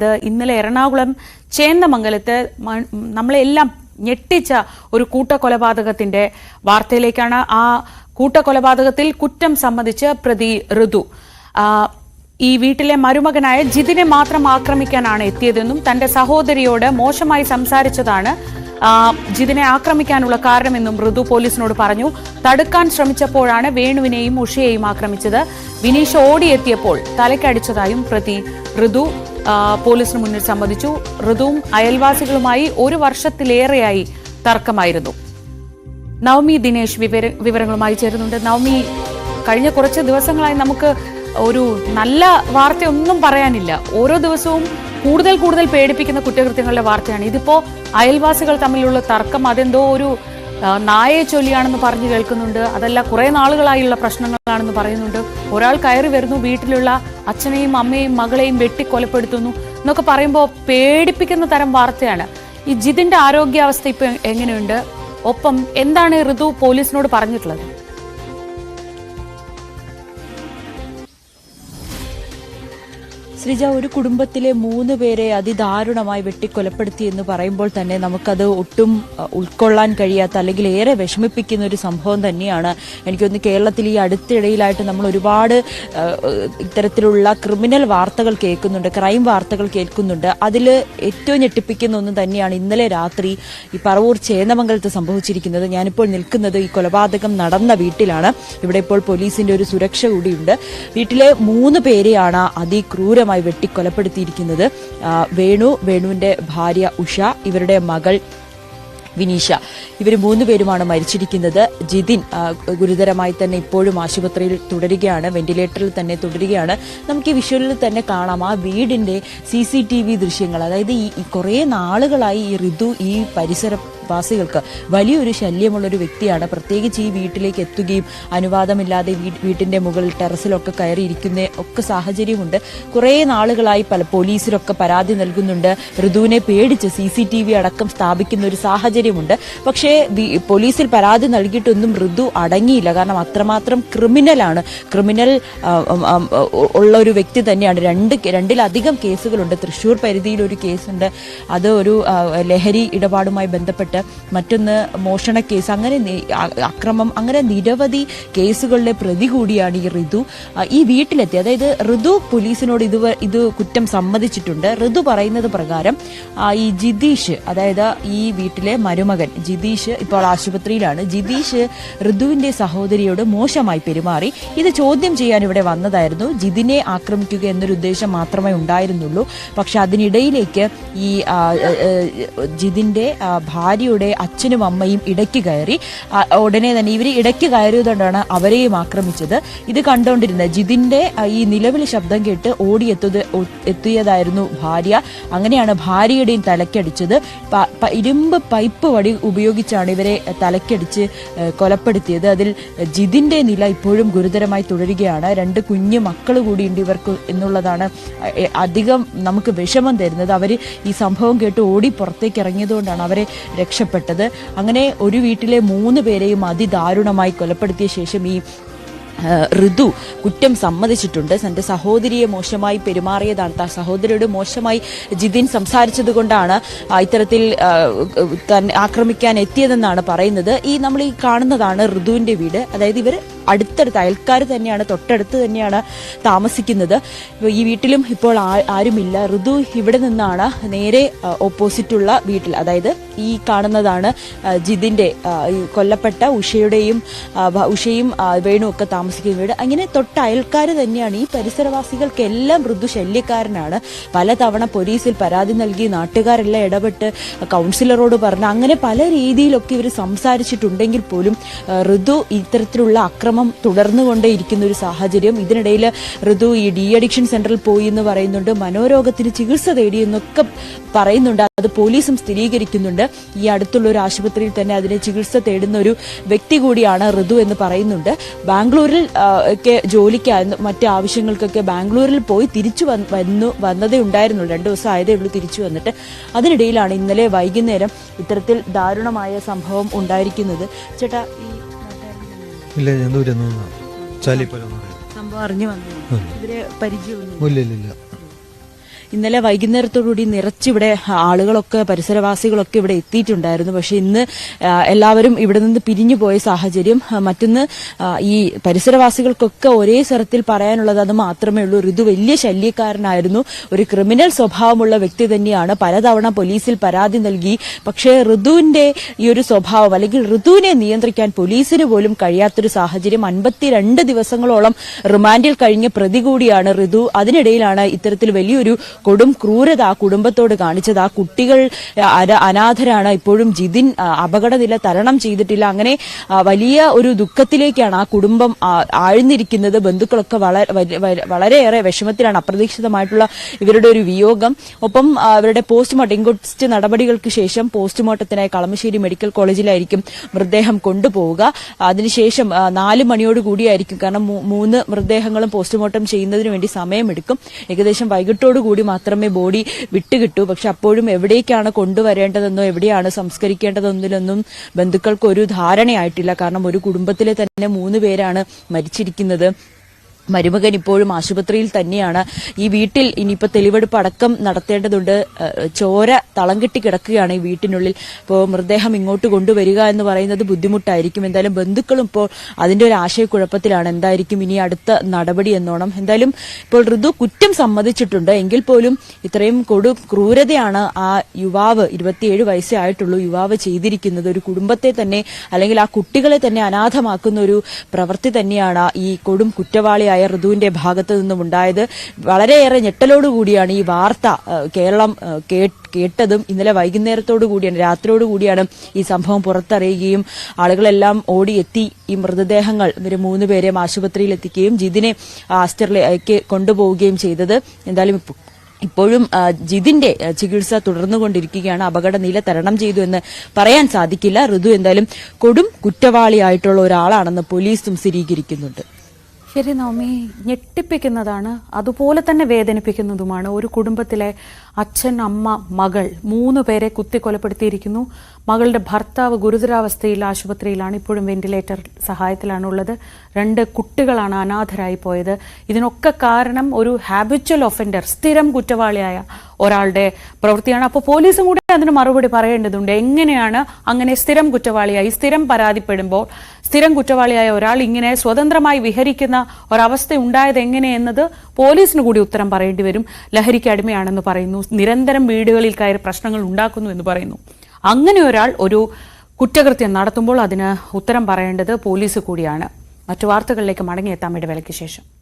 അത് ഇന്നലെ എറണാകുളം ചേന്നമംഗലത്ത് നമ്മളെല്ലാം ഞെട്ടിച്ച ഒരു കൂട്ടക്കൊലപാതകത്തിന്റെ വാർത്തയിലേക്കാണ് ആ കൂട്ടക്കൊലപാതകത്തിൽ കുറ്റം സംബന്ധിച്ച് പ്രതി ഋതു. ഈ വീട്ടിലെ മരുമകനായ ജിതിനെ മാത്രം ആക്രമിക്കാനാണ് എത്തിയതെന്നും തന്റെ സഹോദരിയോട് മോശമായി സംസാരിച്ചതാണ് ജിതിനെ ആക്രമിക്കാനുള്ള കാരണമെന്നും ഋതു പോലീസിനോട് പറഞ്ഞു. തടുക്കാൻ ശ്രമിച്ചപ്പോഴാണ് വേണുവിനെയും ഉഷയെയും ആക്രമിച്ചത്. വിനീഷ് ഓടിയെത്തിയപ്പോൾ തലക്കടിച്ചതായും പ്രതി ഋതു പോലീസിന് മുന്നിൽ സമ്മതിച്ചു ഋതുവും അയൽവാസികളുമായി ഒരു വർഷത്തിലേറെയായി തർക്കമായിരുന്നു. നവമി ദിനേശ് വിവര വിവരങ്ങളുമായി ചേരുന്നുണ്ട്. നവമി കഴിഞ്ഞ കുറച്ച് ദിവസങ്ങളായി നമുക്ക് ഒരു നല്ല വാർത്തയൊന്നും പറയാനില്ല. ഓരോ ദിവസവും കൂടുതൽ കൂടുതൽ പേടിപ്പിക്കുന്ന കുറ്റകൃത്യങ്ങളുടെ വാർത്തയാണ്. ഇതിപ്പോ അയൽവാസികൾ തമ്മിലുള്ള തർക്കം അതെന്തോ ഒരു നായെ ചൊല്ലിയാണെന്ന് പറഞ്ഞു കേൾക്കുന്നുണ്ട്. അതല്ല കുറെ നാളുകളായുള്ള പ്രശ്നങ്ങളാണെന്ന് പറയുന്നുണ്ട്. ഒരാൾ കയറി വരുന്നു വീട്ടിലുള്ള അച്ഛനെയും അമ്മയെയും മകളെയും വെട്ടി കൊലപ്പെടുത്തുന്നു എന്നൊക്കെ പറയുമ്പോൾ പേടിപ്പിക്കുന്ന തരം വാർത്തയാണ്. ഈ ജിതിന്റെ ആരോഗ്യാവസ്ഥ ഇപ്പം എങ്ങനെയുണ്ട്? ഒപ്പം എന്താണ് ഋതു പോലീസിനോട് പറഞ്ഞിട്ടുള്ളത്? ശ്രീജ ഒരു കുടുംബത്തിലെ മൂന്ന് പേരെ അതിദാരുണമായി വെട്ടിക്കൊലപ്പെടുത്തി എന്ന് പറയുമ്പോൾ തന്നെ നമുക്കത് ഒട്ടും ഉൾക്കൊള്ളാൻ കഴിയാത്ത അല്ലെങ്കിൽ ഏറെ വിഷമിപ്പിക്കുന്ന ഒരു സംഭവം തന്നെയാണ്. എനിക്കൊന്ന് കേരളത്തിൽ ഈ അടുത്തിടയിലായിട്ട് നമ്മൾ ഒരുപാട് ഇത്തരത്തിലുള്ള ക്രിമിനൽ വാർത്തകൾ കേൾക്കുന്നുണ്ട് ക്രൈം വാർത്തകൾ കേൾക്കുന്നുണ്ട്. അതിൽ ഏറ്റവും ഞെട്ടിപ്പിക്കുന്ന ഒന്ന് തന്നെയാണ് ഇന്നലെ രാത്രി ഈ പറവൂർ ചേന്നമംഗലത്ത് സംഭവിച്ചിരിക്കുന്നത്. ഞാനിപ്പോൾ നിൽക്കുന്നത് ഈ കൊലപാതകം നടന്ന വീട്ടിലാണ്. ഇവിടെ ഇപ്പോൾ പോലീസിന്റെ ഒരു സുരക്ഷ കൂടിയുണ്ട്. വീട്ടിലെ മൂന്ന് പേരെയാണ് അതിക്രൂരമായി വെട്ടിക്കൊലപ്പെടുത്തിയിരിക്കുന്നത് ആ, വേണു വേണുവിന്റെ ഭാര്യ ഉഷ ഇവരുടെ മകൾ വിനീഷ. ഇവർ മൂന്ന് പേരുമാണ് മരിച്ചിരിക്കുന്നത്. ജിതിൻ ഗുരുതരമായി തന്നെ ഇപ്പോഴും ആശുപത്രിയിൽ തുടരുകയാണ് വെന്റിലേറ്ററിൽ തന്നെ തുടരുകയാണ്. നമുക്ക് ഈ വിഷ്വലിൽ തന്നെ കാണാം ആ വീടിന്റെ സി ദൃശ്യങ്ങൾ അതായത് ഈ കുറേ നാളുകളായി ഈ ഋതു ഈ പരിസരവാസികൾക്ക് വലിയൊരു ശല്യമുള്ളൊരു വ്യക്തിയാണ്. പ്രത്യേകിച്ച് ഈ വീട്ടിലേക്ക് എത്തുകയും അനുവാദമില്ലാതെ വീട്ടിന്റെ മുകളിൽ ടെറസിലൊക്കെ കയറിയിരിക്കുന്ന ഒക്കെ സാഹചര്യമുണ്ട്. കുറേ നാളുകളായി പല പോലീസിലൊക്കെ പരാതി നൽകുന്നുണ്ട്. ഋതുവിനെ പേടിച്ച് സി സി ടി വി അടക്കം സ്ഥാപിക്കുന്ന ഒരു സാഹചര്യമുണ്ട്. പക്ഷേ പോലീസിൽ പരാതി നൽകിയിട്ടൊന്നും ഋതു അടങ്ങിയില്ല. കാരണം അത്രമാത്രം ക്രിമിനലാണ്. ക്രിമിനൽ ഉള്ള ഒരു വ്യക്തി തന്നെയാണ്. രണ്ട് രണ്ടിലധികം കേസുകളുണ്ട്. തൃശൂർ പരിധിയിൽ ഒരു കേസുണ്ട്. അത് ഒരു ലഹരി ഇടപാടുമായി ബന്ധപ്പെട്ട് മറ്റൊന്ന് മോഷണ കേസ് അങ്ങനെ അക്രമം അങ്ങനെ നിരവധി കേസുകളിലെ പ്രതി കൂടിയാണ് ഈ ഋതു ഈ വീട്ടിലെത്തി. അതായത് ഋതു പോലീസിനോട് ഇത് ഇത് കുറ്റം സമ്മതിച്ചിട്ടുണ്ട്. ഋതു പറയുന്നത് പ്രകാരം ഈ ജിതീഷ് അതായത് ഈ വീട്ടിലെ മരുമകൻ ജിതീഷ് ഇപ്പോൾ ആശുപത്രിയിലാണ്. ജിതീഷ് ഋതുവിന്റെ സഹോദരിയോട് മോശമായി പെരുമാറി. ഇത് ചോദ്യം ചെയ്യാൻ ഇവിടെ വന്നതായിരുന്നു. ജിതിനെ ആക്രമിക്കുക എന്നൊരു ഉദ്ദേശം മാത്രമേ ഉണ്ടായിരുന്നുള്ളൂ. പക്ഷെ അതിനിടയിലേക്ക് ഈ ജിതിന്റെ ആ, ഭാര്യയുടെ അച്ഛനും അമ്മയും ഇടയ്ക്ക് കയറി ഉടനെ തന്നെ ഇവർ ഇടയ്ക്ക് കയറിയതുകൊണ്ടാണ് അവരെയും ആക്രമിച്ചത്. ഇത് കണ്ടുകൊണ്ടിരുന്ന ജിതിന്റെ ഈ നിലവിളി ശബ്ദം കേട്ട് ഓടിയെത്തത് എത്തിയതായിരുന്നു ഭാര്യ. അങ്ങനെയാണ് ഭാര്യയുടെയും തലക്കടിച്ചത്. ഇരുമ്പ് പൈപ്പ് വടി ഉപയോഗിച്ചാണ് ഇവരെ തലക്കടിച്ച് കൊലപ്പെടുത്തിയത്. അതിൽ ജിതിന്റെ നില ഇപ്പോഴും ഗുരുതരമായി തുടരുകയാണ്. രണ്ട് കുഞ്ഞു മക്കൾ കൂടിയുണ്ട് ഇവർക്ക് എന്നുള്ളതാണ് അധികം നമുക്ക് വിഷമം തരുന്നത്. അവർ ഈ സംഭവം കേട്ട് ഓടി പുറത്തേക്ക് ഇറങ്ങിയതുകൊണ്ടാണ് അവരെ രക്ഷപ്പെട്ടത്. അങ്ങനെ ഒരു വീട്ടിലെ മൂന്ന് പേരെയും അതിദാരുണമായി കൊലപ്പെടുത്തിയ ശേഷം ഈ ഋതു കുറ്റം സമ്മതിച്ചിട്ടുണ്ട്. തന്റെ സഹോദരിയെ മോശമായി പെരുമാറിയതാണ്. താൻ സഹോദരിയോട് മോശമായി ജിതിൻ സംസാരിച്ചത് കൊണ്ടാണ് ഇത്തരത്തിൽ ആക്രമിക്കാൻ എത്തിയതെന്നാണ് പറയുന്നത്. ഈ നമ്മൾ ഈ കാണുന്നതാണ് ഋതുവിന്റെ വീട്. അതായത് ഇവർ അടുത്തടുത്ത് അയൽക്കാർ തന്നെയാണ് തൊട്ടടുത്ത് തന്നെയാണ് താമസിക്കുന്നത്. ഈ വീട്ടിലും ഇപ്പോൾ ആരുമില്ല. ഋതു ഇവിടെ നിന്നാണ് നേരെ ഓപ്പോസിറ്റുള്ള വീട്ടിൽ. അതായത് ഈ കാണുന്നതാണ് ജിതിന്റെ കൊല്ലപ്പെട്ട ഉഷയുടെയും ഉഷയും വേണുവും ഒക്കെ താമസിക്കുന്ന വീട്. അങ്ങനെ തൊട്ട അയൽക്കാർ തന്നെയാണ് ഈ പരിസരവാസികൾക്കെല്ലാം ഋതു ശല്യക്കാരനാണ് പലതവണ പോലീസിൽ പരാതി നൽകി നാട്ടുകാരെല്ലാം ഇടപെട്ട് കൗൺസിലറോട് പറഞ്ഞ് അങ്ങനെ പല രീതിയിലൊക്കെ ഇവർ സംസാരിച്ചിട്ടുണ്ടെങ്കിൽ പോലും ഋതു ഇത്തരത്തിലുള്ള അക്രമം തുടർന്നുകൊണ്ടേയിരിക്കുന്ന ഒരു സാഹചര്യം. ഇതിനിടയിൽ ഋതു ഈ ഡി അഡിക്ഷൻ സെന്ററിൽ പോയി എന്ന് പറയുന്നുണ്ട്. മനോരോഗത്തിന് ചികിത്സ തേടിയെന്നൊക്കെ പറയുന്നുണ്ട്. അത് പോലീസും സ്ഥിരീകരിക്കുന്നുണ്ട്. ഈ അടുത്തുള്ള ഒരു ആശുപത്രിയിൽ തന്നെ അതിനെ ചികിത്സ തേടുന്ന ഒരു വ്യക്തി കൂടിയാണ് ഋതു എന്ന് പറയുന്നുണ്ട്. ബാംഗ്ലൂരിൽ ഒക്കെ ജോലിക്കായിരുന്നു. മറ്റ് ആവശ്യങ്ങൾക്കൊക്കെ ബാംഗ്ലൂരിൽ പോയി തിരിച്ചു വന്ന് വന്നു വന്നതേ ഉണ്ടായിരുന്നുള്ളൂ. രണ്ടു ദിവസം ആയതേ ഉള്ളൂ തിരിച്ചു വന്നിട്ട്. അതിനിടയിലാണ് ഇന്നലെ വൈകുന്നേരം ഇത്തരത്തിൽ ദാരുണമായ സംഭവം ഉണ്ടായിരിക്കുന്നത്. ചേട്ടാ ഈ ഇല്ല ഞാൻ ദൂരെ സംഭവം അറിഞ്ഞു വന്നു ഇവരെ പരിചയമൊന്നും ഇല്ല ഇല്ല ഇല്ല. ഇന്നലെ വൈകുന്നേരത്തോടുകൂടി നിറച്ചിവിടെ ആളുകളൊക്കെ പരിസരവാസികളൊക്കെ ഇവിടെ എത്തിയിട്ടുണ്ടായിരുന്നു. പക്ഷെ ഇന്ന് എല്ലാവരും ഇവിടെ നിന്ന് പിരിഞ്ഞു പോയ സാഹചര്യം മറ്റൊന്ന് ഈ പരിസരവാസികൾക്കൊക്കെ ഒരേ സ്വരത്തിൽ പറയാനുള്ളത് അത് മാത്രമേ ഉള്ളൂ. ഋതു വലിയ ശല്യക്കാരനായിരുന്നു. ഒരു ക്രിമിനൽ സ്വഭാവമുള്ള വ്യക്തി തന്നെയാണ്. പലതവണ പോലീസിൽ പരാതി നൽകി. പക്ഷേ ഋതുവിന്റെ ഈ ഒരു സ്വഭാവം അല്ലെങ്കിൽ ഋതുവിനെ നിയന്ത്രിക്കാൻ പോലീസിന് പോലും കഴിയാത്തൊരു സാഹചര്യം അൻപത്തിരണ്ട് ദിവസങ്ങളോളം റിമാൻഡിൽ കഴിഞ്ഞ പ്രതി കൂടിയാണ് ഋതു അതിനിടയിലാണ് ഇത്തരത്തിൽ വലിയൊരു കൊടും ക്രൂരത ആ കുടുംബത്തോട് കാണിച്ചത്. ആ കുട്ടികൾ അനാഥരാണ്. ഇപ്പോഴും ജിതിൻ അപകടനില തരണം ചെയ്തിട്ടില്ല. അങ്ങനെ വലിയ ഒരു ദുഃഖത്തിലേക്കാണ് ആ കുടുംബം ആഴ്ന്നിരിക്കുന്നത്. ബന്ധുക്കളൊക്കെ വളരെയേറെ വിഷമത്തിലാണ്. അപ്രതീക്ഷിതമായിട്ടുള്ള ഇവരുടെ ഒരു വിയോഗം. ഒപ്പം അവരുടെ പോസ്റ്റ്മോർട്ടം ഇൻക്വസ്റ്റ് നടപടികൾക്ക് ശേഷം പോസ്റ്റ്മോർട്ടത്തിനായി കളമശ്ശേരി മെഡിക്കൽ കോളേജിലായിരിക്കും മൃതദേഹം കൊണ്ടുപോവുക. അതിനുശേഷം നാല് മണിയോട് കൂടിയായിരിക്കും കാരണം മൂന്ന് മൃതദേഹങ്ങളും പോസ്റ്റ്മോർട്ടം ചെയ്യുന്നതിന് വേണ്ടി സമയമെടുക്കും. ഏകദേശം വൈകിട്ടോടു കൂടി മാത്രമേ ബോഡി വിട്ടുകിട്ടൂ. പക്ഷെ അപ്പോഴും എവിടേക്കാണ് കൊണ്ടുവരേണ്ടതെന്നോ എവിടെയാണ് സംസ്കരിക്കേണ്ടതെന്നിലൊന്നും ബന്ധുക്കൾക്ക് ഒരു ധാരണയായിട്ടില്ല. കാരണം ഒരു കുടുംബത്തിലെ തന്നെ മൂന്ന് പേരാണ് മരിച്ചിരിക്കുന്നത്. മരുമകൻ ഇപ്പോഴും ആശുപത്രിയിൽ തന്നെയാണ്. ഈ വീട്ടിൽ ഇനിയിപ്പോ തെളിവെടുപ്പ് അടക്കം നടത്തേണ്ടതുണ്ട് ചോര തളം കെട്ടി കിടക്കുകയാണ് ഈ വീട്ടിനുള്ളിൽ. ഇപ്പോൾ മൃതദേഹം ഇങ്ങോട്ട് കൊണ്ടുവരിക എന്ന് പറയുന്നത് ബുദ്ധിമുട്ടായിരിക്കും. എന്തായാലും ബന്ധുക്കളും ഇപ്പോൾ അതിന്റെ ഒരു ആശയക്കുഴപ്പത്തിലാണ്. എന്തായിരിക്കും ഇനി അടുത്ത നടപടി എന്നോണം. എന്തായാലും ഇപ്പോൾ ഋതു കുറ്റം സമ്മതിച്ചിട്ടുണ്ട്. എങ്കിൽ പോലും ഇത്രയും കൊടു ക്രൂരതയാണ് ആ യുവാവ് ഇരുപത്തിയേഴ് വയസ്സേ ആയിട്ടുള്ളൂ യുവാവ് ചെയ്തിരിക്കുന്നത്. ഒരു കുടുംബത്തെ തന്നെ അല്ലെങ്കിൽ ആ കുട്ടികളെ തന്നെ അനാഥമാക്കുന്ന ഒരു പ്രവൃത്തി തന്നെയാണ് ഈ കൊടും കുറ്റവാളിയായ ഋതുവിന്റെ ഭാഗത്തു നിന്നും ഉണ്ടായത്. വളരെയേറെ ഞെട്ടലോടുകൂടിയാണ് ഈ വാർത്ത കേരളം കേട്ടതും ഇന്നലെ വൈകുന്നേരത്തോടു കൂടിയാണ് രാത്രിയോട് കൂടിയാണ് ഈ സംഭവം പുറത്തറിയുകയും ആളുകളെല്ലാം ഓടിയെത്തി ഈ മൃതദേഹങ്ങൾ ഇവർ മൂന്ന് പേരെയും ആശുപത്രിയിൽ എത്തിക്കുകയും ജിതിനെ ആസ്റ്ററിലേക്ക് കൊണ്ടുപോവുകയും ചെയ്തത്. എന്തായാലും ഇപ്പോ- ഇപ്പോഴും ജിതിന്റെ ചികിത്സ തുടർന്നുകൊണ്ടിരിക്കുകയാണ്. അപകട നില തരണം ചെയ്തു എന്ന് പറയാൻ സാധിക്കില്ല. ഋതു എന്തായാലും കൊടും കുറ്റവാളിയായിട്ടുള്ള ഒരാളാണെന്ന് പോലീസും സ്ഥിരീകരിക്കുന്നുണ്ട്. ശരി നവമി ഞെട്ടിപ്പിക്കുന്നതാണ് അതുപോലെ തന്നെ വേദനിപ്പിക്കുന്നതുമാണ്. ഒരു കുടുംബത്തിലെ അച്ഛൻ അമ്മ മകൾ മൂന്ന് പേരെ കുത്തിക്കൊലപ്പെടുത്തിയിരിക്കുന്നു. മകളുടെ ഭർത്താവ് ഗുരുതരാവസ്ഥയിൽ ആശുപത്രിയിലാണ് ഇപ്പോഴും വെന്റിലേറ്റർ സഹായത്തിലാണുള്ളത് രണ്ട് കുട്ടികളാണ് അനാഥരായി പോയത്. ഇതിനൊക്കെ കാരണം ഒരു ഹാബിച്വൽ ഒഫൻഡർ സ്ഥിരം കുറ്റവാളിയായ ഒരാളുടെ പ്രവൃത്തിയാണ്. അപ്പോൾ പോലീസും കൂടി അതിന് മറുപടി പറയേണ്ടതുണ്ട്. എങ്ങനെയാണ് അങ്ങനെ സ്ഥിരം കുറ്റവാളിയായി സ്ഥിരം പരാതിപ്പെടുമ്പോൾ സ്ഥിരം കുറ്റവാളിയായ ഒരാൾ ഇങ്ങനെ സ്വതന്ത്രമായി വിഹരിക്കുന്ന ഒരവസ്ഥ ഉണ്ടായത് എങ്ങനെയെന്നത് പോലീസിന് കൂടി ഉത്തരം പറയേണ്ടി വരും. ലഹരിക്ക് അടിമയാണെന്ന് പറയുന്നു. നിരന്തരം വീടുകളിൽ കയറി പ്രശ്നങ്ങൾ ഉണ്ടാക്കുന്നു എന്ന് പറയുന്നു. അങ്ങനെ ഒരാൾ ഒരു കുറ്റകൃത്യം നടത്തുമ്പോൾ അതിന് ഉത്തരം പറയേണ്ടത് പോലീസ് കൂടിയാണ്. മറ്റു വാർത്തകളിലേക്ക് മടങ്ങിയെത്താം. ഇടവേളയ്ക്ക് ശേഷം.